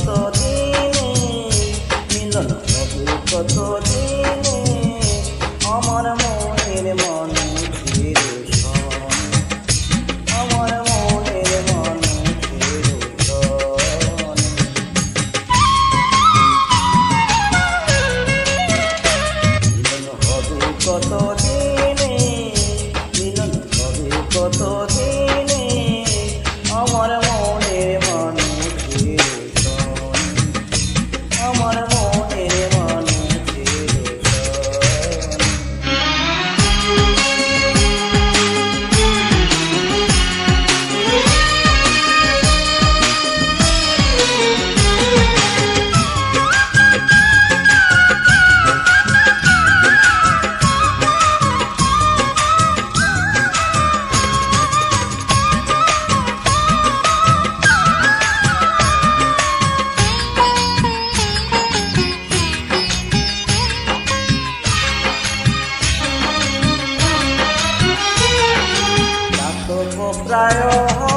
কত দিনে মিলন কত নাটক প্রায়